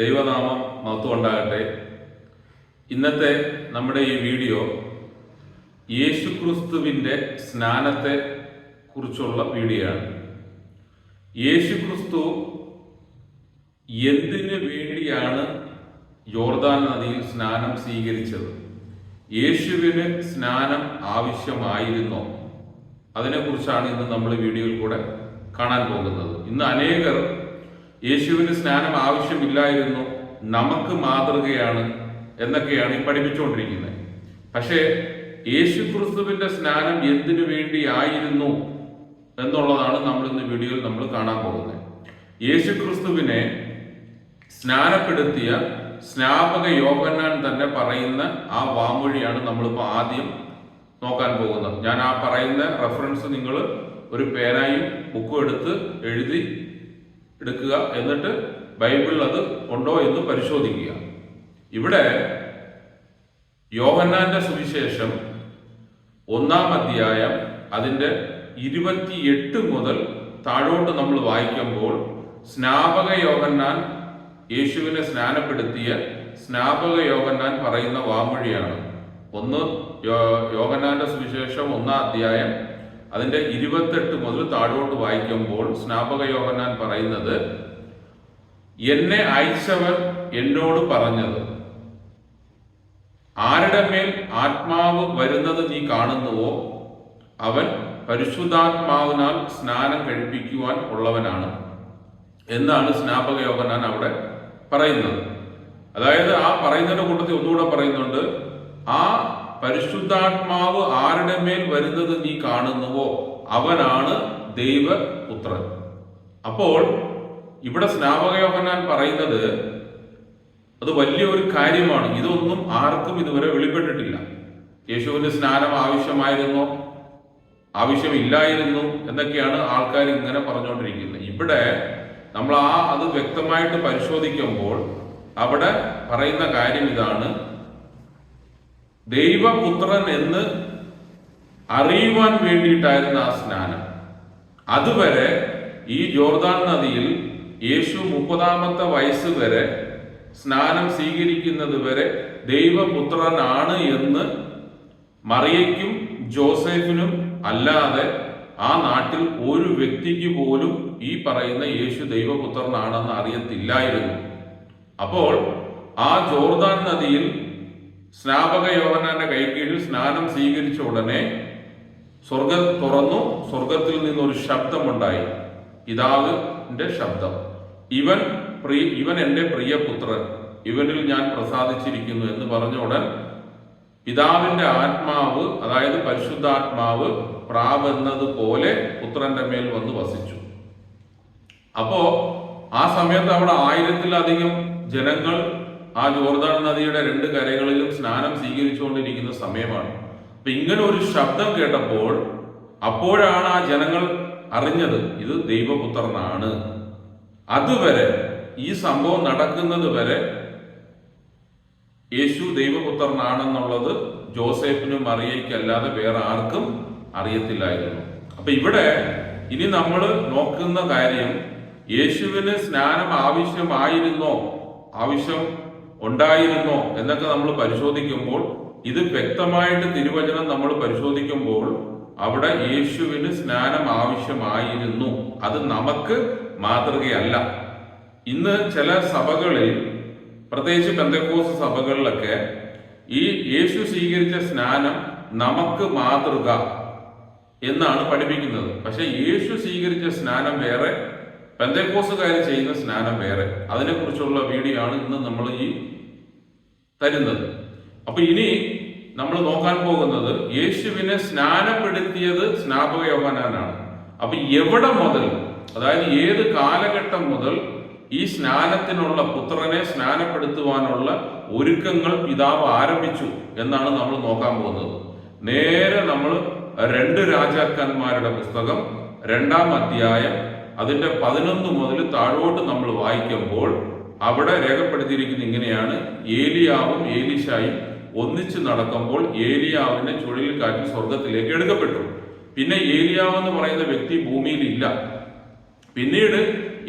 ദൈവനാമം മഹത്വമുണ്ടാകട്ടെ. ഇന്നത്തെ നമ്മുടെ ഈ വീഡിയോ യേശുക്രിസ്തുവിന്റെ സ്നാനത്തെ കുറിച്ചുള്ള വീഡിയോ ആണ്. യേശുക്രിസ്തു എന്തിനു വേണ്ടിയാണ് യോർദാൻ നദിയിൽ സ്നാനം സ്വീകരിച്ചത്? യേശുവിന് സ്നാനം ആവശ്യമായിരുന്നോ? അതിനെക്കുറിച്ചാണ് ഇന്ന് നമ്മൾ വീഡിയോയിൽ കൂടെ കാണാൻ പോകുന്നത്. ഇന്ന് അനേകർ യേശുവിന് സ്നാനം ആവശ്യമില്ലായിരുന്നു നമുക്ക് മാതൃകയാണ് എന്നൊക്കെയാണ് ഈ പഠിപ്പിച്ചുകൊണ്ടിരിക്കുന്നത്. പക്ഷേ യേശു ക്രിസ്തുവിന്റെ സ്നാനം എന്തിനു വേണ്ടി ആയിരുന്നു എന്നുള്ളതാണ് നമ്മൾ ഇന്ന് വീഡിയോയിൽ നമ്മൾ കാണാൻ പോകുന്നത്. യേശു ക്രിസ്തുവിനെ സ്നാനപ്പെടുത്തിയ സ്നാപക യോഹന്നാൻ തന്നെ പറയുന്ന ആ വാമൊഴിയാണ് നമ്മളിപ്പോൾ ആദ്യം നോക്കാൻ പോകുന്നത്. ഞാൻ ആ പറയുന്ന റെഫറൻസ് നിങ്ങൾ ഒരു പേനായും ബുക്കും എടുത്ത് എഴുതി എടുക്കുക എന്നിട്ട് ബൈബിളിൽ അത് ഉണ്ടോ എന്ന് പരിശോധിക്കുക. ഇവിടെ യോഹന്നാന്റെ സുവിശേഷം ഒന്നാം അധ്യായം അതിന്റെ ഇരുപത്തിയെട്ട് മുതൽ താഴോട്ട് നമ്മൾ വായിക്കുമ്പോൾ സ്നാപക യോഹന്നാൻ യേശുവിനെ സ്നാനപ്പെടുത്തിയ സ്നാപക യോഹന്നാൻ പറയുന്ന വാമൊഴിയാണ് ഒന്ന് യോഹന്നാന്റെ സുവിശേഷം ഒന്നാം അധ്യായം അതിന്റെ ഇരുപത്തെട്ട് മുതൽ താഴോട്ട് വായിക്കുമ്പോൾ സ്നാപക യോഹന്നാൻ പറയുന്നത് എന്നെ അയച്ചവർ എന്നോട് പറഞ്ഞത് ആരുടെ മേൽ ആത്മാവ് വരുന്നത് നീ കാണുന്നുവോ? അവൻ പരിശുദ്ധാത്മാവിനാൽ സ്നാനം കഴിപ്പിക്കുവാൻ ഉള്ളവനാണ്. എന്നാണ് സ്നാപക യോഹന്നാൻ അവിടെ പറയുന്നത്. അതായത് ആ പറയുന്നതിന്റെ കൂട്ടത്തിൽ ഒന്നുകൂടെ പറയുന്നുണ്ട് ആ പരിശുദ്ധാത്മാവ് ആരുടെ മേൽ വരുന്നത് നീ കാണുന്നുവോ? അവനാണ് ദൈവപുത്രൻ. അപ്പോൾ ഇവിടെ സ്നാപക യോഹന്നാൻ പറയുന്നത് അത് വലിയ ഒരു കാര്യമാണ്. ഇതൊന്നും ആർക്കും ഇതുവരെ വെളിപ്പെട്ടിട്ടില്ല. യേശുവിന്റെ സ്നാനം ആവശ്യമായിരുന്നോ? ആവശ്യമില്ലായിരുന്നു എന്നൊക്കെയാണ് ആൾക്കാർ ഇങ്ങനെ പറഞ്ഞുകൊണ്ടിരിക്കുന്നത്. ഇവിടെ നമ്മൾ ആ അത് വ്യക്തമായിട്ട് പരിശോധിക്കുമ്പോൾ അവിടെ പറയുന്ന കാര്യം ഇതാണ്. ദൈവപുത്രൻ എന്ന് അറിയുവാൻ വേണ്ടിയിട്ടായിരുന്നു ആ സ്നാനം. അതുവരെ ഈ ജോർദാൻ നദിയിൽ യേശു മുപ്പതാമത്തെ വയസ്സ് വരെ സ്നാനം സ്വീകരിക്കുന്നത് വരെ ദൈവപുത്രനാണ് എന്ന് മറിയയ്ക്കും ജോസഫിനും അല്ലാതെ ആ നാട്ടിൽ ഒരു വ്യക്തിക്ക് പോലും ഈ പറയുന്ന യേശു ദൈവപുത്രനാണെന്ന് അറിയത്തില്ലായിരുന്നു. അപ്പോൾ ആ ജോർദാൻ നദിയിൽ സ്നാപക യോഹനാന്റെ കൈക്കീഴിൽ സ്നാനം സ്വീകരിച്ച ഉടനെ സ്വർഗം തുറന്നു സ്വർഗത്തിൽ നിന്നൊരു ശബ്ദമുണ്ടായി. പിതാവിന്റെ ശബ്ദം. ഇവൻ പ്രിയ ഇവൻ എന്റെ പ്രിയപുത്രൻ ഇവനിൽ ഞാൻ പ്രസാദിച്ചിരിക്കുന്നു എന്ന് പറഞ്ഞ ഉടൻ പിതാവിന്റെ ആത്മാവ് അതായത് പരിശുദ്ധാത്മാവ് പ്രാവെന്നത് പോലെ പുത്രന്റെ മേൽ വന്ന് വസിച്ചു. അപ്പോ ആ സമയത്ത് അവിടെ ആയിരത്തിലധികം ജനങ്ങൾ ആ ജോർദാൻ നദിയുടെ രണ്ട് കരകളിലും സ്നാനം സ്വീകരിച്ചുകൊണ്ടിരിക്കുന്ന സമയമാണ്. അപ്പൊ ഇങ്ങനെ ഒരു ശബ്ദം കേട്ടപ്പോൾ അപ്പോഴാണ് ആ ജനങ്ങൾ അറിഞ്ഞത് ഇത് ദൈവപുത്രനാണ്. അതുവരെ ഈ സംഭവം നടക്കുന്നത് വരെ യേശു ദൈവപുത്രനാണെന്നുള്ളത് ജോസഫിനും മറിയയ്ക്കല്ലാതെ വേറെ ആർക്കും അറിയത്തില്ലായിരുന്നു. അപ്പൊ ഇവിടെ ഇനി നമ്മൾ നോക്കുന്ന കാര്യം യേശുവിന് സ്നാനം ആവശ്യമായിരുന്നോ? ആവശ്യം ഉണ്ടായിരുന്നോ എന്നൊക്കെ നമ്മൾ പരിശോധിക്കുമ്പോൾ ഇത് വ്യക്തമായിട്ട് തിരുവചനം നമ്മൾ പരിശോധിക്കുമ്പോൾ അവിടെ യേശുവിന് സ്നാനം ആവശ്യമായിരുന്നു. അത് നമുക്ക് മാതൃകയല്ല. ഇന്ന് ചില സഭകളിൽ പ്രത്യേകിച്ച് പെന്തക്കോസ് സഭകളിലൊക്കെ ഈ യേശു സ്വീകരിച്ച സ്നാനം നമുക്ക് മാതൃക എന്നാണ് പഠിപ്പിക്കുന്നത്. പക്ഷെ യേശു സ്വീകരിച്ച സ്നാനം വേറെ പെന്തക്കോസുകാർ ചെയ്യുന്ന സ്നാനം വേറെ. അതിനെക്കുറിച്ചുള്ള വീഡിയോ ആണ് ഇന്ന് നമ്മൾ ഈ തരുന്നത്. അപ്പൊ ഇനി നമ്മൾ നോക്കാൻ പോകുന്നത് യേശുവിനെ സ്നാനപ്പെടുത്തിയത് സ്നാപക യോഹനാനാണ് അപ്പൊ എവിടെ മുതൽ അതായത് ഏത് കാലഘട്ടം മുതൽ ഈ സ്നാനത്തിനുള്ള പുത്രനെ സ്നാനപ്പെടുത്തുവാനുള്ള ഒരുക്കങ്ങൾ പിതാവ് ആരംഭിച്ചു എന്നാണ് നമ്മൾ നോക്കാൻ പോകുന്നത്. നേരെ നമ്മൾ രണ്ട് രാജാക്കന്മാരുടെ പുസ്തകം രണ്ടാം അധ്യായം അതിന്റെ പതിനൊന്ന് മുതൽ താഴോട്ട് നമ്മൾ വായിക്കുമ്പോൾ അവിടെ രേഖപ്പെടുത്തിയിരിക്കുന്ന ഇങ്ങനെയാണ്. ഏലിയാവും ഏലിഷായും ഒന്നിച്ച് നടക്കുമ്പോൾ ഏലിയാവിന്റെ ചുഴലിൽ കാറ്റ് സ്വർഗത്തിലേക്ക് എടുക്കപ്പെട്ടു. പിന്നെ ഏലിയാവ് എന്ന് പറയുന്ന വ്യക്തി ഭൂമിയിൽ ഇല്ല. പിന്നീട്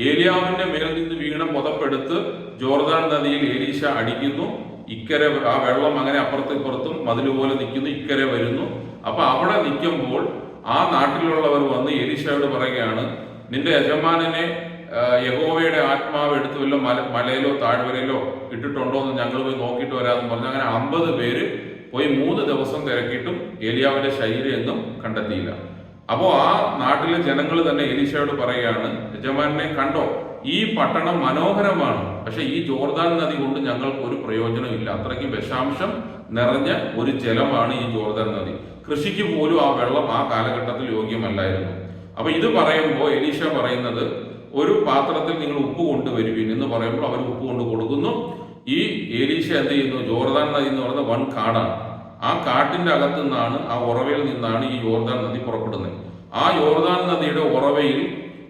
ഏലിയാവിന്റെ മേൽ നിന്ന് വീണ പുതപ്പെടുത്ത് ജോർദാൻ നദിയിൽ ഏലീശ അടിക്കുന്നു. ഇക്കരെ ആ വെള്ളം അങ്ങനെ അപ്പുറത്തും ഇപ്പുറത്തും മതിൽ പോലെ നിൽക്കുന്നു ഇക്കരെ വരുന്നു. അപ്പൊ അവിടെ നിൽക്കുമ്പോൾ ആ നാട്ടിലുള്ളവർ വന്ന് ഏലീഷയോട് പറയുകയാണ് നിന്റെ യജമാനനെ യഹോവയുടെ ആത്മാവ് എടുത്തു വല്ല മല മലയിലോ താഴ്വരയിലോ ഇട്ടിട്ടുണ്ടോ എന്ന് ഞങ്ങൾ പോയി നോക്കിയിട്ട് വരാമെന്ന് പറഞ്ഞു. അങ്ങനെ അമ്പത് പേര് പോയി മൂന്ന് ദിവസം തിരക്കിയിട്ടും ഏലിയാവിന്റെ ശരീരം എന്നും കണ്ടെത്തിയില്ല. അപ്പോ ആ നാട്ടിലെ ജനങ്ങൾ തന്നെ എലീശയോട് പറയുകയാണ് യജമാനെ കണ്ടോ ഈ പട്ടണം മനോഹരമാണ് പക്ഷെ ഈ ജോർദാൻ നദി കൊണ്ട് ഞങ്ങൾക്ക് ഒരു പ്രയോജനമില്ല അത്രയ്ക്ക് വിഷാംശം നിറഞ്ഞ ഒരു ജലമാണ് ഈ ജോർദാൻ നദി. കൃഷിക്ക് പോലും ആ വെള്ളം ആ കാലഘട്ടത്തിൽ യോഗ്യമല്ലായിരുന്നു. അപ്പൊ ഇത് പറയുമ്പോൾ എലീഷ പറയുന്നത് ഒരു പാത്രത്തിൽ നിങ്ങൾ ഉപ്പ് കൊണ്ടുവരുവിൻ എന്ന് പറയുമ്പോൾ അവർ ഉപ്പ് കൊണ്ട് കൊടുക്കുന്നു. ഈ ഏലീഷ എന്ത് ചെയ്യുന്നു? ജോർദാൻ നദി എന്ന് പറയുന്നത് വൺ കാടാണ്. ആ കാട്ടിന്റെ അകത്തു നിന്നാണ് ആ ഉറവയിൽ നിന്നാണ് ഈ ജോർദാൻ നദി പുറപ്പെടുന്നത്. ആ ജോർദാൻ നദിയുടെ ഉറവയിൽ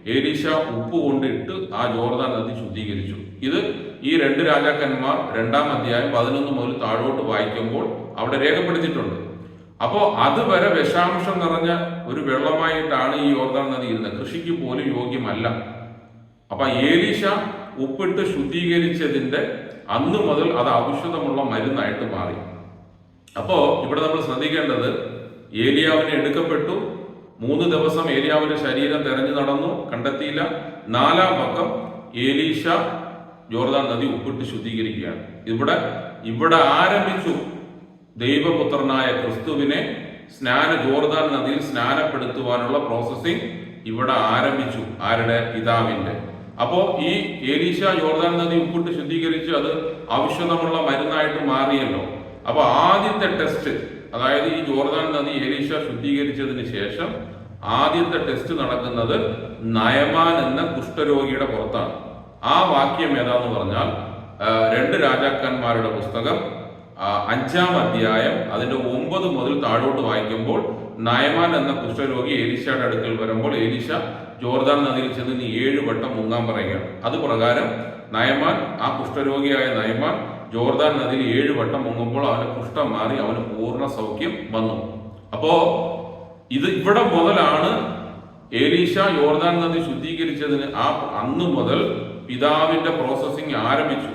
ഏലീഷ ഉപ്പ് കൊണ്ടിട്ട് ആ ജോർദാൻ നദി ശുദ്ധീകരിച്ചു. ഇത് ഈ രണ്ട് രാജാക്കന്മാർ രണ്ടാം അധ്യായം പതിനൊന്ന് മുതൽ താഴോട്ട് വായിക്കുമ്പോൾ അവിടെ രേഖപ്പെടുത്തിയിട്ടുണ്ട്. അപ്പോൾ അതുവരെ വിഷാംശം നിറഞ്ഞ ഒരു വെള്ളമായിട്ടാണ് ഈ യോർദാൻ നദി ഇരുന്നത്. കൃഷിക്ക് പോലും യോഗ്യമല്ല. അപ്പൊ ഏലീഷ ഉപ്പിട്ട് ശുദ്ധീകരിച്ചതിന്റെ അന്ന് മുതൽ അത് ഔഷധമുള്ള മരുന്നായിട്ട് മാറി. അപ്പോ ഇവിടെ നമ്മൾ ശ്രദ്ധിക്കേണ്ടത് ഏലിയാവിന് എടുക്കപ്പെട്ടു. മൂന്ന് ദിവസം ഏലിയാവിന്റെ ശരീരം തെരഞ്ഞു നടന്നു. കണ്ടെത്തിയില്ല. നാലാം പക്കം ഏലീഷ ജോർദാൻ നദി ഉപ്പിട്ട് ശുദ്ധീകരിക്കുകയാണ്. ഇവിടെ ഇവിടെ ആരംഭിച്ചു. ദൈവപുത്രനായ ക്രിസ്തുവിനെ സ്നാന ജോർദാൻ നദിയിൽ സ്നാനപ്പെടുത്തുവാനുള്ള പ്രോസസ്സിംഗ് ഇവിടെ ആരംഭിച്ചു. ആരുടെ? പിതാവിന്റെ അപ്പോ ഈ ഏലീശ ജോർദാൻ നദി ഉപ്പിട്ട് ശുദ്ധീകരിച്ച് അത് ഔഷധമുള്ള മരുന്നായിട്ട് മാറിയല്ലോ. അപ്പൊ ആദ്യത്തെ ടെസ്റ്റ് അതായത് ഈ ജോർദാൻ നദി ഏലീശ ശുദ്ധീകരിച്ചതിന് ശേഷം ആദ്യത്തെ ടെസ്റ്റ് നടക്കുന്നത് നയമാൻ എന്ന കുഷ്ഠരോഗിയുടെ പുറത്താണ്. ആ വാക്യം ഏതാന്ന് പറഞ്ഞാൽ രണ്ട് രാജാക്കന്മാരുടെ പുസ്തകം അഞ്ചാം അധ്യായം അതിന്റെ ഒമ്പത് മുതൽ താഴോട്ട് വായിക്കുമ്പോൾ നയമാൻ എന്ന കുഷ്ഠരോഗി ഏലീശയുടെ അടുക്കൽ വരുമ്പോൾ ഏലീശ ജോർദാൻ നദിയിൽ ചെന്ന് നീ ഏഴ് വട്ടം മുങ്ങാൻ പറയുകയാണ്. അത് പ്രകാരം നയമാൻ ആ കുഷ്ഠരോഗിയായ നയമാൻ ജോർദാൻ നദിയിൽ ഏഴ് വട്ടം മുങ്ങുമ്പോൾ അവന് കുഷ്ഠം മാറി അവന് പൂർണ സൗഖ്യം വന്നു. അപ്പോ ഇത് ഇവിടെ മുതലാണ് ഏലീശ യോർദാൻ നദി ശുദ്ധീകരിച്ചതിന് ആ അന്ന് മുതൽ പിതാവിന്റെ പ്രോസസ്സിംഗ് ആരംഭിച്ചു.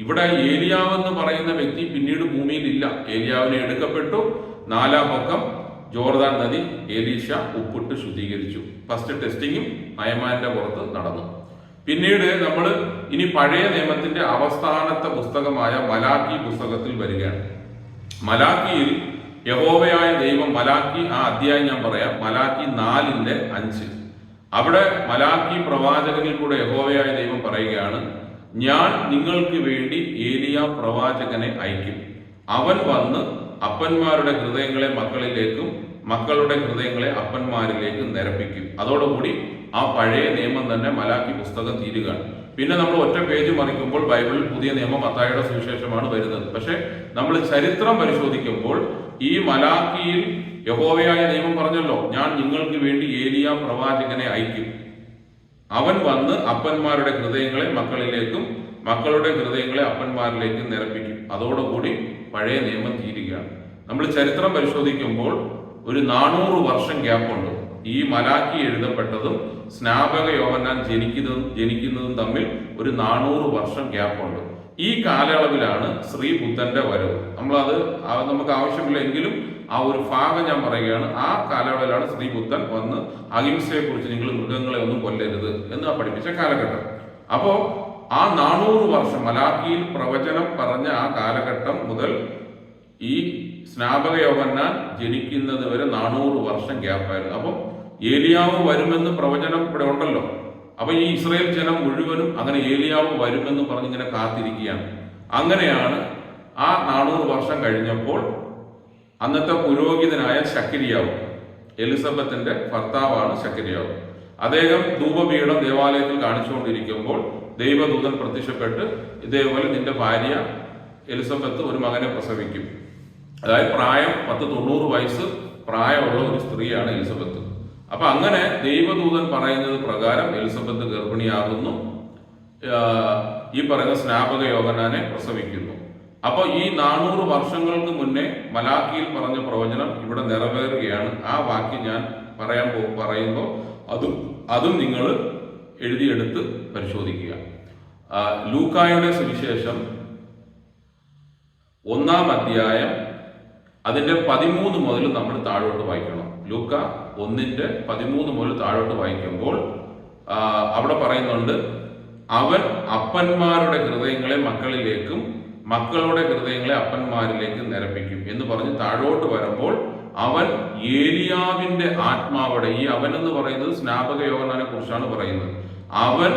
ഇവിടെ ഏലിയാവ് എന്ന് പറയുന്ന വ്യക്തി പിന്നീട് ഭൂമിയിൽ ഇല്ല. ഏലിയാവിനെ എടുക്കപ്പെട്ടു. നാലാം പക്കം ജോർദാൻ നദി ഏലീഷ ഉപ്പിട്ട് ശുദ്ധീകരിച്ചു. ഫസ്റ്റ് ടെസ്റ്റിങ്ങും അയമാന്റെ പുറത്ത് നടന്നു. പിന്നീട് നമ്മൾ ഇനി പഴയ നിയമത്തിന്റെ അവസ്ഥാനത്തെ പുസ്തകമായ മലാക്കി പുസ്തകത്തിൽ വരികയാണ്. മലാക്കിയിൽ യഹോവയായ ദൈവം മലാക്കി ആ അധ്യായം ഞാൻ പറയാം മലാക്കി നാലിന്റെ അഞ്ച്. അവിടെ മലാക്കി പ്രവാചകനിൽ കൂടെ യഹോവയായ ദൈവം പറയുകയാണ് ഞാൻ നിങ്ങൾക്ക് വേണ്ടി ഏലിയ പ്രവാചകനെ അയക്കും. അവൻ വന്ന് അപ്പന്മാരുടെ ഹൃദയങ്ങളെ മക്കളിലേക്കും മക്കളുടെ ഹൃദയങ്ങളെ അപ്പന്മാരിലേക്കും നിരപ്പിക്കും. അതോടുകൂടി ആ പഴയ നിയമം തന്നെ മലാക്കി പുസ്തകം തീരുകയാണ്. പിന്നെ നമ്മൾ ഒറ്റ പേജ് മറിക്കുമ്പോൾ ബൈബിളിൽ പുതിയ നിയമം മത്തായുടെ സുവിശേഷമാണ് വരുന്നത്. പക്ഷെ നമ്മൾ ചരിത്രം പരിശോധിക്കുമ്പോൾ ഈ മലാക്കിയിൽ യഹോവയായ നിയമം പറഞ്ഞല്ലോ ഞാൻ നിങ്ങൾക്ക് വേണ്ടി ഏലിയ പ്രവാചകനെ അയക്കും. അവൻ വന്ന് അപ്പന്മാരുടെ ഹൃദയങ്ങളെ മക്കളിലേക്കും മക്കളുടെ ഹൃദയങ്ങളെ അപ്പന്മാരിലേക്കും നിരപ്പിക്കും. അതോടുകൂടി പഴയ നിയമം തീരുകയാണ്. നമ്മൾ ചരിത്രം പരിശോധിക്കുമ്പോൾ ഒരു നാനൂറ് വർഷം ഗ്യാപ്പുണ്ട് ഈ മലാക്കി എഴുതപ്പെട്ടതും സ്നാപക യോഹന്നാൻ ജനിക്കുന്നതും ജനിക്കുന്നതും തമ്മിൽ ഒരു നാനൂറ് വർഷം ഗ്യാപ്പുണ്ട് ഈ കാലയളവിലാണ് ശ്രീ ബുദ്ധന്റെ വരവ്. നമ്മളത് നമുക്ക് ആവശ്യമില്ല എങ്കിലും ആ ഒരു ഭാഗം ഞാൻ പറയുകയാണ് ആ കാലയളവിലാണ് ശ്രീബുദ്ധൻ വന്ന് അഹിംസയെ കുറിച്ച് നിങ്ങൾ മൃഗങ്ങളെ ഒന്നും കൊല്ലരുത് എന്ന് പഠിപ്പിച്ച കാലഘട്ടം. അപ്പോ ആ നാനൂറ് വർഷം മലാഖിയിൽ പ്രവചനം പറഞ്ഞ ആ കാലഘട്ടം മുതൽ ഈ സ്നാപക യോഗന്നാൻ ജനിക്കുന്നത് വരെ നാനൂറ് വർഷം ഗ്യാപ്പായിരുന്നു. അപ്പം ഏലിയാവ് വരുമെന്ന് പ്രവചനം ഇവിടെ ഉണ്ടല്ലോ. അപ്പൊ ഈ ഇസ്രയേൽ ജനം മുഴുവനും അങ്ങനെ ഏലിയാവ് വരുമെന്ന് പറഞ്ഞിങ്ങനെ കാത്തിരിക്കുകയാണ്. അങ്ങനെയാണ് ആ നാനൂറ് വർഷം കഴിഞ്ഞപ്പോൾ അന്നത്തെ പുരോഹിതനായ ശക്കരിയാവ് എലിസബത്തിന്റെ ഭർത്താവാണ് ശക്കരിയാവ്. അദ്ദേഹം ധൂപപീഠം ദേവാലയത്തിൽ കാണിച്ചുകൊണ്ടിരിക്കുമ്പോൾ ദൈവദൂതൻ പ്രത്യക്ഷപ്പെട്ട് ഇതേപോലെ നിന്റെ ഭാര്യ എലിസബത്ത് ഒരു മകനെ പ്രസവിക്കും. അതായത് പ്രായം പത്ത് തൊണ്ണൂറ് വയസ്സ് പ്രായമുള്ള ഒരു സ്ത്രീയാണ് എലിസബത്ത്. അപ്പൊ അങ്ങനെ ദൈവദൂതൻ പറയുന്നത് പ്രകാരം എലിസബത്ത് ഗർഭിണിയാകുന്നു. ഈ പറയുന്ന സ്നാപക യോഗനാനെ പ്രസവിക്കുന്നു. അപ്പോൾ ഈ നാനൂറ് വർഷങ്ങൾക്ക് മുന്നേ മലാക്കിയിൽ പറഞ്ഞ പ്രവചനം ഇവിടെ നിറവേറുകയാണ്. ആ വാക്യം ഞാൻ പറയാൻ പോ പറയുമ്പോൾ അതും അതും നിങ്ങൾ എഴുതിയെടുത്ത് പരിശോധിക്കുക. ലൂക്കായുടെ സുവിശേഷം ഒന്നാം അധ്യായം അതിന്റെ പതിമൂന്ന് മുതൽ നമ്മൾ താഴോട്ട് വായിക്കണം. ലൂക്ക ഒന്നിന്റെ പതിമൂന്ന് മുതൽ താഴോട്ട് വായിക്കുമ്പോൾ അവിടെ പറയുന്നുണ്ട് അവൻ അപ്പന്മാരുടെ ഹൃദയങ്ങളെ മക്കളിലേക്കും മക്കളുടെ ഹൃദയങ്ങളെ അപ്പന്മാരിലേക്ക് നിരപ്പിക്കും എന്ന് പറഞ്ഞ് താഴോട്ട് വരുമ്പോൾ അവൻ ഏലിയാവിന്റെ ആത്മാവോടെ ഈ അവൻ എന്ന് പറയുന്നത് സ്നാപക യോഗനാനെ കുറിച്ചാണ് പറയുന്നത്. അവൻ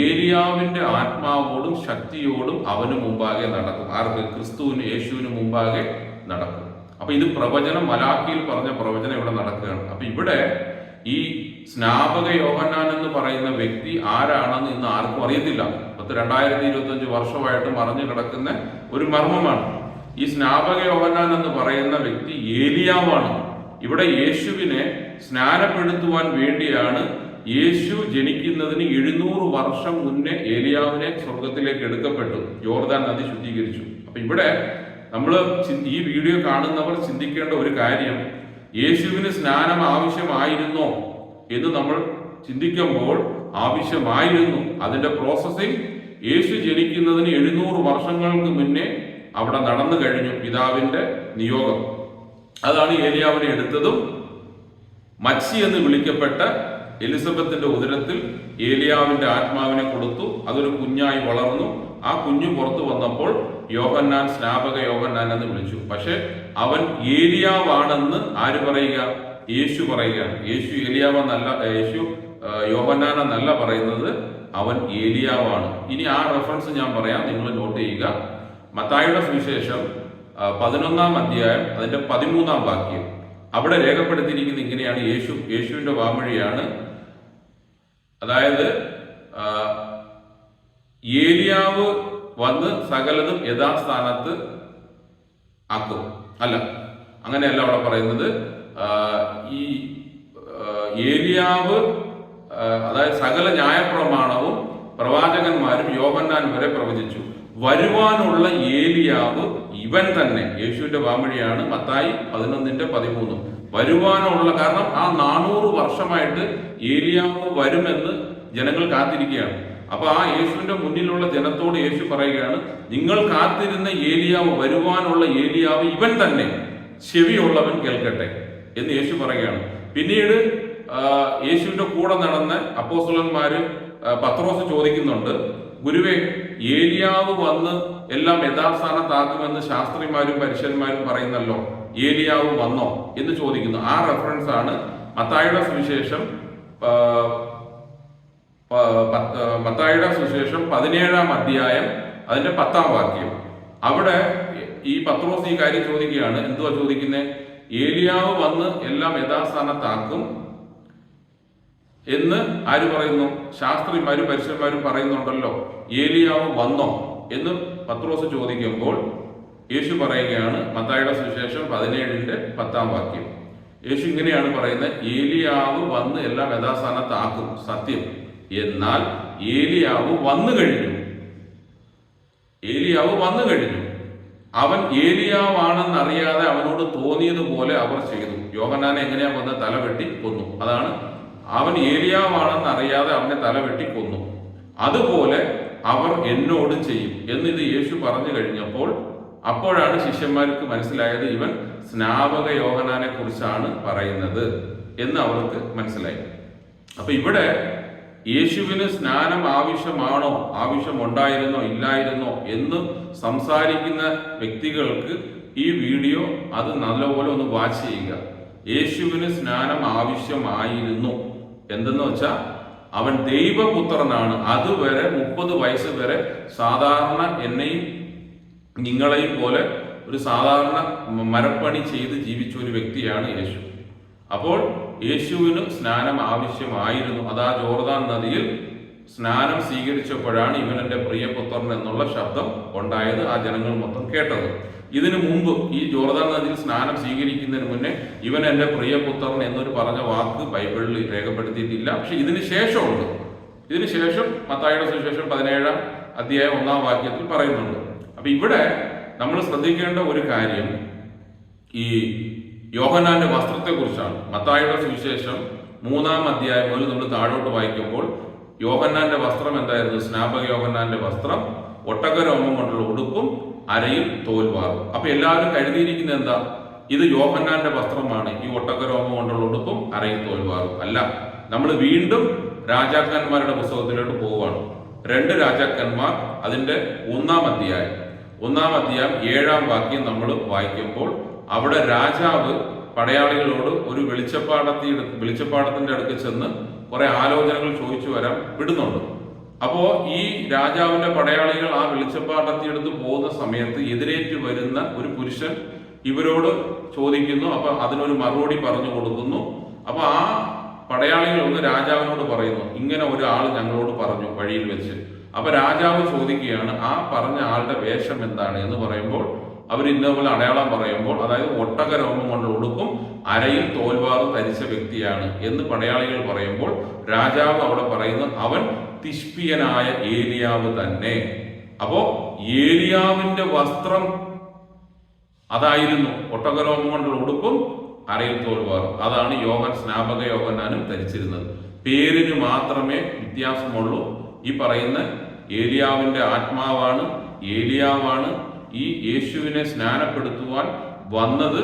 ഏലിയാവിന്റെ ആത്മാവോടും ശക്തിയോടും അവന് മുമ്പാകെ നടക്കും. ആർക്ക്? ക്രിസ്തുവിന് യേശുവിന് മുമ്പാകെ നടക്കും. അപ്പൊ ഇത് പ്രവചനം മലാക്കിയിൽ പറഞ്ഞ പ്രവചനം ഇവിടെ നടക്കുകയാണ്. അപ്പൊ ഇവിടെ ഈ സ്നാപക യോഹന്നാൻ എന്ന് പറയുന്ന വ്യക്തി ആരാണെന്ന് ഇന്ന് ആർക്കും അറിയത്തില്ല. പത്ത് രണ്ടായിരത്തി ഇരുപത്തി അഞ്ച് വർഷമായിട്ട് മറഞ്ഞു കിടക്കുന്ന ഒരു മർമ്മമാണ്. ഈ സ്നാപക യോഹന്നാൻ എന്ന് പറയുന്ന വ്യക്തി ഏലിയാവാണ്. ഇവിടെ യേശുവിനെ സ്നാനപ്പെടുത്തുവാൻ വേണ്ടിയാണ് യേശു ജനിക്കുന്നതിന് എഴുന്നൂറ് വർഷം മുന്നേ ഏലിയാവിനെ സ്വർഗത്തിലേക്ക് എടുക്കപ്പെട്ടു. ജോർദാൻ നദി ശുദ്ധീകരിച്ചു. അപ്പൊ ഇവിടെ നമ്മൾ ഈ വീഡിയോ കാണുന്നവർ ചിന്തിക്കേണ്ട ഒരു കാര്യം യേശുവിന് സ്നാനം ആവശ്യമായിരുന്നോ എന്ന് നമ്മൾ ചിന്തിക്കുമ്പോൾ ആവശ്യമായിരുന്നു. അതിന്റെ പ്രോസസ്സിംഗ് യേശു ജനിക്കുന്നതിന് എഴുന്നൂറ് വർഷങ്ങൾക്ക് മുന്നേ അവിടെ നടന്നു കഴിഞ്ഞു പിതാവിന്റെ നിയോഗം. അതാണ് ഏലിയാവിനെ എടുത്തതും മച്ചി എന്ന് വിളിക്കപ്പെട്ട എലിസബത്തിന്റെ ഉദരത്തിൽ ഏലിയാവിന്റെ ആത്മാവിനെ കൊടുത്തു അതൊരു കുഞ്ഞായി വളർന്നു. ആ കുഞ്ഞു പുറത്തു വന്നപ്പോൾ യോഹന്നാൻ സ്നാപക യോഹന്നാൻ എന്ന് വിളിച്ചു. പക്ഷെ അവൻ ഏലിയാവാണെന്ന് ആര് പറയുക? യേശു പറയുകയാണ്. യേശു ഏലിയാവെന്നല്ല യേശു യോഹന്നാൻ എന്നല്ല പറയുന്നത്. അവൻ ഏലിയാവാണ്. ഇനി ആ റെഫറൻസ് ഞാൻ പറയാം നിങ്ങൾ നോട്ട് ചെയ്യുക. മത്തായിയുടെ സുവിശേഷം പതിനൊന്നാം അധ്യായം അതിന്റെ പതിമൂന്നാം വാക്യം. അവിടെ രേഖപ്പെടുത്തിയിരിക്കുന്നത് ഇങ്ങനെയാണ് യേശു യേശുവിന്റെ വാമൊഴിയാണ്. അതായത് ഏലിയാവ് വന്ന് സകലതും യഥാസ്ഥാനത്ത് ആക്കും. അല്ല അങ്ങനെയല്ല അവിടെ പറയുന്നത്. ഈ ഏലിയാവ് അതായത് സകല ന്യായപ്രമാണവും പ്രവാചകന്മാരും യോഹന്നാൻ വരെ പ്രവചിച്ചു. വരുവാനുള്ള ഏലിയാവ് ഇവൻ തന്നെ. യേശുവിന്റെ വാമൊഴിയാണ് മത്തായി പതിനൊന്നിന്റെ പതിമൂന്ന്. വരുവാനുള്ള കാരണം ആ നാനൂറ് വർഷമായിട്ട് ഏലിയാവ് വരുമെന്ന് ജനങ്ങൾ കാത്തിരിക്കുകയാണ്. അപ്പൊ ആ യേശുവിന്റെ മുന്നിലുള്ള ജനത്തോട് യേശു പറയുകയാണ് നിങ്ങൾ കാത്തിരുന്ന ഏലിയാവ് വരുവാനുള്ള ഏലിയാവ് ഇവൻ തന്നെ. ചെവിയുള്ളവൻ കേൾക്കട്ടെ. എന്ന് യേശു പറയുകയാണ്. പിന്നീട് യേശുവിന്റെ കൂടെ നടന്ന അപ്പോസ്തലന്മാര് പത്രോസ് ചോദിക്കുന്നുണ്ട് ഗുരുവേ ഏലിയാവ് വന്ന് എല്ലാം യഥാസ്ഥാനത്താക്കുമെന്ന് ശാസ്ത്രിമാരും പരുഷന്മാരും പറയുന്നല്ലോ ഏലിയാവ് വന്നോ? എന്ന് ചോദിക്കുന്നു. ആ റെഫറൻസ് ആണ് മത്തായുടെ സുവിശേഷം മത്തായുടെ സുവിശേഷം പതിനേഴാം അധ്യായം അതിന്റെ പത്താം വാക്യം. അവിടെ ഈ പത്രോസ് ഈ കാര്യം ചോദിക്കുകയാണ്. എന്തുവാ ചോദിക്കുന്നത് ഏലിയാവ് വന്ന് എല്ലാം യഥാസ്ഥാനത്താക്കും എന്ന് ആര് പറയുന്നു? ശാസ്ത്രിമാരും പരിശന്മാരും പറയുന്നുണ്ടല്ലോ. ഏലിയാവ് വന്നോ? എന്ന് പത്രോസ് ചോദിക്കുമ്പോൾ യേശു പറയുകയാണ് മത്തായുടെ സുവിശേഷം പതിനേഴിന്റെ പത്താം വാക്യം. യേശു ഇങ്ങനെയാണ് പറയുന്നത് ഏലിയാവ് വന്ന് എല്ലാം യഥാസ്ഥാനത്താക്കും സത്യം. എന്നാൽ ഏലിയാവ് വന്നു കഴിഞ്ഞു. ഏലിയാവ് വന്നു കഴിഞ്ഞു. അവൻ ഏലിയാവാണെന്ന് അറിയാതെ അവനോട് തോന്നിയതുപോലെ അവർ ചെയ്തു. യോഹനാനെ എങ്ങനെയാ വന്ന് തലവെട്ടി കൊന്നു? അതാണ് അവൻ ഏലിയാവാണെന്ന് അറിയാതെ അവനെ തലവെട്ടി കൊന്നു അതുപോലെ അവർ എന്നോട് ചെയ്യും. എന്നിത് യേശു പറഞ്ഞു കഴിഞ്ഞപ്പോൾ അപ്പോഴാണ് ശിഷ്യന്മാർക്ക് മനസ്സിലായത് ഇവൻ സ്നാപക യോഹനാനെ കുറിച്ചാണ് പറയുന്നത് എന്ന് അവർക്ക് മനസ്സിലായി. അപ്പൊ ഇവിടെ യേശുവിന് സ്നാനം ആവശ്യമാണോ ആവശ്യമുണ്ടായിരുന്നോ ഇല്ലായിരുന്നോ എന്ന് സംസാരിക്കുന്ന വ്യക്തികൾക്ക് ഈ വീഡിയോ അത് നല്ലപോലെ ഒന്ന് വാച്ച് ചെയ്യുക. യേശുവിന് സ്നാനം ആവശ്യമായിരുന്നു. എന്തെന്ന് വെച്ചാൽ അവൻ ദൈവപുത്രനാണ്. അതുവരെ മുപ്പത് വയസ്സ് വരെ സാധാരണ എന്നെയും നിങ്ങളെയും പോലെ ഒരു സാധാരണ മരപ്പണി ചെയ്ത് ജീവിച്ച ഒരു വ്യക്തിയാണ് യേശു. അപ്പോൾ യേശുവിന് സ്നാനം ആവശ്യമായിരുന്നു. അതാ ജോർദാൻ നദിയിൽ സ്നാനം സ്വീകരിച്ചപ്പോഴാണ് ഇവൻ എന്റെ പ്രിയപുത്രൻ എന്നുള്ള ശബ്ദം ഉണ്ടായത് ആ ജനങ്ങൾ മൊത്തം കേട്ടത്. ഇതിനു മുമ്പ് ഈ ജോർദാൻ നദിയിൽ സ്നാനം സ്വീകരിക്കുന്നതിന് മുന്നേ ഇവൻ എന്റെ പ്രിയപുത്രൻ എന്നൊരു പറഞ്ഞ വാക്ക് ബൈബിളിൽ രേഖപ്പെടുത്തിയിട്ടില്ല. പക്ഷെ ഇതിന് ശേഷമുണ്ട്. ഇതിന് ശേഷം മത്തായുടെ സുശേഷം പതിനേഴാം അധ്യായം ഒന്നാം വാക്യത്തിൽ പറയുന്നുണ്ട്. അപ്പൊ ഇവിടെ നമ്മൾ ശ്രദ്ധിക്കേണ്ട ഒരു കാര്യം ഈ യോഹനാന്റെ വസ്ത്രത്തെ കുറിച്ചാണ് മത്തായുടെ സുവിശേഷം മൂന്നാം അധ്യായം മുതൽ നമ്മൾ താഴോട്ട് വായിക്കുമ്പോൾ യോഹന്നാന്റെ വസ്ത്രം എന്തായിരുന്നു? സ്നാപക യോഹന്നാന്റെ വസ്ത്രം. ഒട്ടകരോമം കൊണ്ടുള്ള ഉടുപ്പും അരയിൽ തോൽവാറും അപ്പൊ എല്ലാവരും കഴുതിയിരിക്കുന്ന എന്താ? ഇത് യോഹന്നാന്റെ വസ്ത്രമാണ്. ഈ ഒട്ടകരോമം കൊണ്ടുള്ള ഉടുപ്പും അരയും തോൽവാറും അല്ല നമ്മൾ വീണ്ടും രാജാക്കന്മാരുടെ പുസ്തകത്തിലോട്ട് പോവുകയാണ്. രണ്ട് രാജാക്കന്മാർ അതിന്റെ ഒന്നാം അധ്യായം. ഒന്നാം അധ്യായം ഏഴാം വാക്യം നമ്മൾ വായിക്കുമ്പോൾ അവിടെ രാജാവ് പടയാളികളോട് ഒരു വെളിച്ചപ്പാടത്തി വെളിച്ചപ്പാടത്തിന്റെ അടുക്ക് ചെന്ന് കുറെ ആലോചനകൾ ചോദിച്ചു വരാൻ വിടുന്നുണ്ട്. അപ്പോ ഈ രാജാവിന്റെ പടയാളികൾ ആ വെളിച്ചപ്പാടത്തി എടുത്ത് പോകുന്ന സമയത്ത് എതിരേറ്റ് വരുന്ന ഒരു പുരുഷൻ ഇവരോട് ചോദിക്കുന്നു അപ്പൊ അതിനൊരു മറുപടി പറഞ്ഞു കൊടുക്കുന്നു. അപ്പൊ ആ പടയാളികൾ ഒന്ന് രാജാവിനോട് പറയുന്നു ഇങ്ങനെ ഒരാൾ ഞങ്ങളോട് പറഞ്ഞു വഴിയിൽ വെച്ച്. അപ്പൊ രാജാവ് ചോദിക്കുകയാണ് ആ പറഞ്ഞ ആളുടെ വേഷം എന്താണ്? എന്ന് പറയുമ്പോൾ അവർ ഇന്നപോലെ അടയാളം പറയുമ്പോൾ അതായത് ഒട്ടക രോമം കൊണ്ട് ഉടുക്കും അരയിൽ തോൽവാറും ധരിച്ച വ്യക്തിയാണ് എന്ന് പടയാളികൾ പറയുമ്പോൾ രാജാവ് അവിടെ പറയുന്നു അവൻ തിഷ്പിയനായ ഏലിയാവ് തന്നെ. അപ്പോ ഏലിയാവിന്റെ വസ്ത്രം അതായിരുന്നു. ഒട്ടകരോമം കൊണ്ടുള്ള ഉടുപ്പും അരയിൽ തോൽവാറും. അതാണ് യോഗൻ സ്നാപക യോഗനാനും ധരിച്ചിരുന്നത്. പേരിന് മാത്രമേ വ്യത്യാസമുള്ളൂ. ഈ പറയുന്ന ഏലിയാവിന്റെ ആത്മാവാണ് ഏലിയാവാണ് ഈ യേശുവിനെ സ്നാനപ്പെടുത്തുവാൻ വന്നത്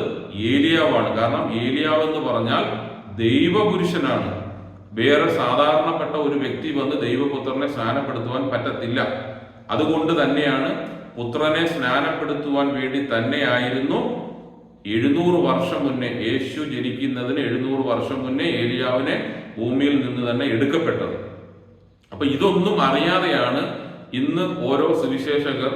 ഏലിയാവാണ്. കാരണം ഏലിയാവ് എന്ന് പറഞ്ഞാൽ ദൈവപുരുഷനാണ്. വേറെ സാധാരണപ്പെട്ട ഒരു വ്യക്തി വന്ന് ദൈവപുത്രനെ സ്നാനപ്പെടുത്തുവാൻ പറ്റത്തില്ല. അതുകൊണ്ട് തന്നെയാണ് പുത്രനെ സ്നാനപ്പെടുത്തുവാൻ വേണ്ടി തന്നെയായിരുന്നു എഴുന്നൂറ് വർഷം മുന്നേ യേശു ജനിക്കുന്നതിന് എഴുന്നൂറ് വർഷം മുന്നേ ഏലിയാവിനെ ഭൂമിയിൽ നിന്ന് തന്നെ എടുക്കപ്പെട്ടത്. അപ്പൊ ഇതൊന്നും അറിയാതെയാണ് ഇന്ന് ഓരോ സുവിശേഷകർ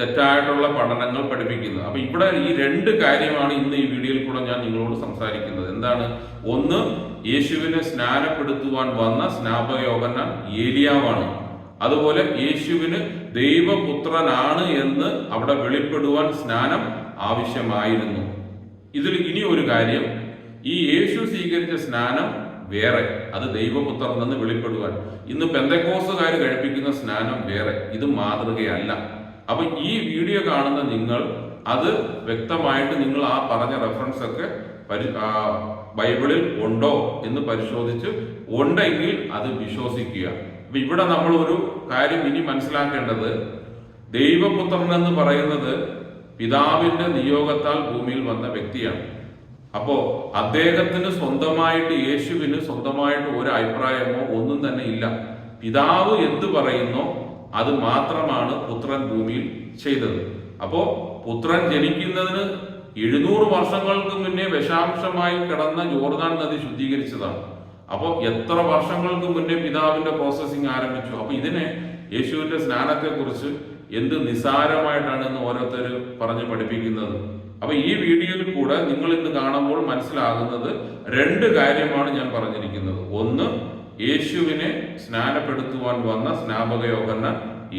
തെറ്റായിട്ടുള്ള പഠനങ്ങൾ പഠിപ്പിക്കുന്നത്. അപ്പൊ ഇവിടെ ഈ രണ്ട് കാര്യമാണ് ഇന്ന് ഈ വീഡിയോയിൽ കൂടെ ഞാൻ നിങ്ങളോട് സംസാരിക്കുന്നത്. എന്താണ്? ഒന്ന് യേശുവിനെ സ്നാനപ്പെടുത്തുവാൻ വന്ന സ്നാപക ഏലിയാവാണ്. അതുപോലെ യേശുവിന് ദൈവപുത്രനാണ് എന്ന് അവിടെ വെളിപ്പെടുവാൻ സ്നാനം ആവശ്യമായിരുന്നു. ഇതിൽ ഇനി ഒരു കാര്യം. ഈ യേശു സ്വീകരിച്ച സ്നാനം വേറെ. അത് ദൈവപുത്രൻ എന്ന് വെളിപ്പെടുവാൻ. ഇന്ന് പെന്തക്കോസുകാർ കഴിപ്പിക്കുന്ന സ്നാനം വേറെ. ഇത് മാതൃകയല്ല. അപ്പൊ ഈ വീഡിയോ കാണുന്ന നിങ്ങൾ അത് വ്യക്തമായിട്ട് നിങ്ങൾ ആ പറഞ്ഞ റെഫറൻസ് ഒക്കെ ബൈബിളിൽ ഉണ്ടോ എന്ന് പരിശോധിച്ച് ഉണ്ടെങ്കിൽ അത് വിശ്വസിക്കുക. അപ്പൊ ഇവിടെ നമ്മൾ ഒരു കാര്യം ഇനി മനസ്സിലാക്കേണ്ടത് ദൈവപുത്രൻ എന്ന് പറയുന്നത് പിതാവിന്റെ നിയോഗത്താൽ ഭൂമിയിൽ വന്ന വ്യക്തിയാണ്. അപ്പോ അദ്ദേഹത്തിന് സ്വന്തമായിട്ട് യേശുവിന് സ്വന്തമായിട്ട് ഒരു അഭിപ്രായമോ ഒന്നും തന്നെ ഇല്ല. പിതാവ് എന്ത് പറയുന്നോ അത് മാത്രമാണ് പുത്രൻ ഭൂമിയിൽ ചെയ്തത്. അപ്പോ പുത്രൻ ജനിക്കുന്നതിന് എഴുന്നൂറ് വർഷങ്ങൾക്ക് മുന്നേ വിഷാംശമായി കിടന്ന ജോർദാൻ നദി ശുദ്ധീകരിച്ചതാണ്. അപ്പോൾ എത്ര വർഷങ്ങൾക്ക് മുന്നേ പിതാവിന്റെ പ്രോസസ്സിങ് ആരംഭിച്ചു? അപ്പൊ ഇതിനെ യേശുവിന്റെ സ്നാനത്തെ കുറിച്ച് എന്ത് നിസാരമായിട്ടാണ് ഇന്ന് ഓരോരുത്തർ പറഞ്ഞ് പഠിപ്പിക്കുന്നത്? അപ്പൊ ഈ വീഡിയോയിൽ കൂടെ നിങ്ങൾ ഇന്ന് കാണുമ്പോൾ മനസ്സിലാകുന്നത് രണ്ട് കാര്യമാണ് ഞാൻ പറഞ്ഞിരിക്കുന്നത്. ഒന്ന് യേശുവിനെ സ്നാനപ്പെടുത്തുവാൻ വന്ന സ്നാപക യോഹന്ന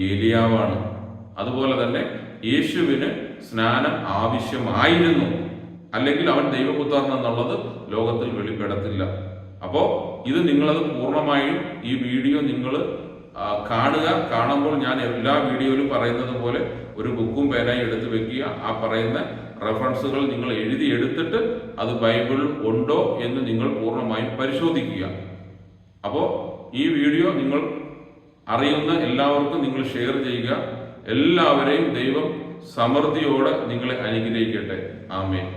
ഏലിയാവാണ്. അതുപോലെ തന്നെ യേശുവിന് സ്നാനം ആവശ്യമായിരുന്നു. അല്ലെങ്കിൽ അവൻ ദൈവപുത്രൻ എന്നുള്ളത് ലോകത്തിൽ വെളിപ്പെടത്തില്ല. അപ്പോൾ ഇത് നിങ്ങളത് പൂർണമായും ഈ വീഡിയോ നിങ്ങൾ കാണുക. കാണുമ്പോൾ ഞാൻ എല്ലാ വീഡിയോയിലും പറയുന്നത് പോലെ ഒരു ബുക്കും പേനായി എടുത്ത് വെക്കുക. ആ പറയുന്ന റെഫറൻസുകൾ നിങ്ങൾ എഴുതി എടുത്തിട്ട് അത് ബൈബിളിൽ ഉണ്ടോ എന്ന് നിങ്ങൾ പൂർണമായും പരിശോധിക്കുക. അപ്പോൾ ഈ വീഡിയോ നിങ്ങൾ അറിയുന്ന എല്ലാവർക്കും നിങ്ങൾ ഷെയർ ചെയ്യുക. എല്ലാവരെയും ദൈവം സമൃദ്ധിയോടെ നിങ്ങളെ അനുഗ്രഹിക്കട്ടെ. ആമേൻ.